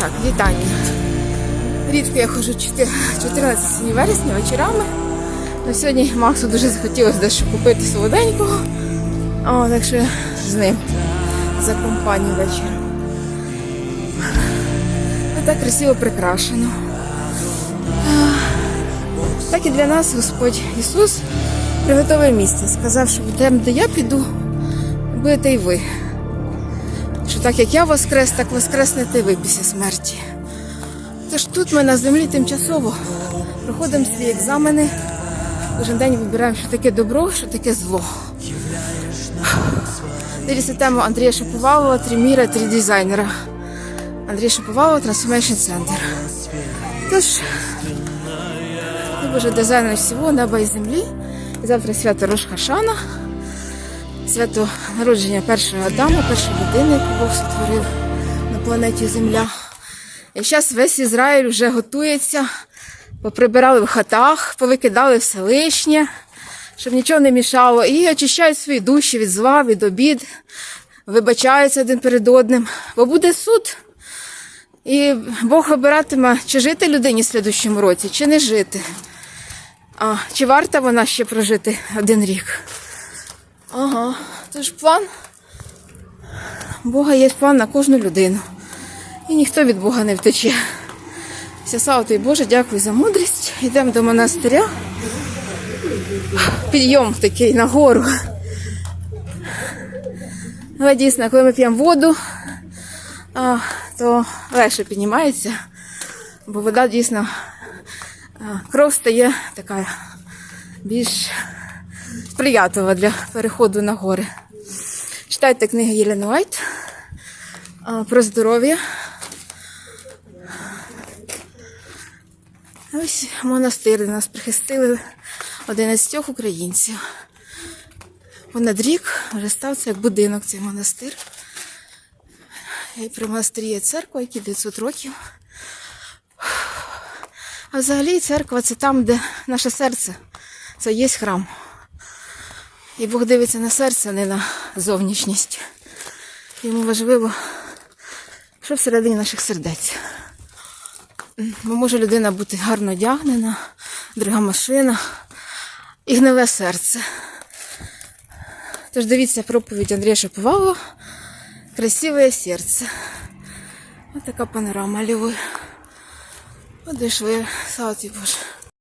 Так, вітання. Рідко я ходжу 4 14 вересня вечорами. Но сьогодні Максу дуже захотілося дещо купити солоденького. О, так що з ним за компанію вечором. І так красиво прикрашено. Так і для нас Господь Ісус приготовив місце. Сказав, що там, де я піду, будете і ви. Що так як я воскрес, так воскреснете і ви після смерті. Тож тут ми на землі тимчасово проходимо свої екзамени. Кожен день вибираємо, що таке добро, що таке зло. Дивіться тему Андрія Шаповалова, три міра, три дизайнера. Андрій Шаповалов, Transformation Center. Тож, ти Боже дизайнер всього неба і землі. І завтра свято Рошхашана, свято народження першого Адама, першої людини, яку Бог сотворив на планеті Земля. І зараз весь Ізраїль вже готується, поприбирали в хатах, повикидали все лишнє, щоб нічого не мішало, і очищають свої душі від зла, від обід, вибачаються один перед одним, бо буде суд. І Бог обиратиме, чи жити людині в слідущому році, чи не жити. А, чи варта вона ще прожити один рік? Ага, тож план. Бога є план на кожну людину. І ніхто від Бога не втече. Вся слава тобі Боже, дякую за мудрість. Йдемо до монастиря. Підйом такий нагору. Але дійсно, коли ми п'ємо воду, то легше піднімається, бо вода дійсно кров стає така більш сприятлива для переходу на гори. Читайте книги Єлени Уайт про здоров'я. Ось монастир, нас прихистили 11 українців. Понад рік вже став це як будинок цей монастир. І при монастирі є церква, якій 900 років. А взагалі церква це там, де наше серце. Це є храм. І Бог дивиться на серце, а не на зовнішність. Йому важливо, що всередині наших сердець. Бо може людина бути гарно одягнена, друга машина і гниле серце. Тож дивіться проповідь Андрія Шаповалова Красиве серце. Ось така панорама лівої. От дійшли, слава тобі Боже.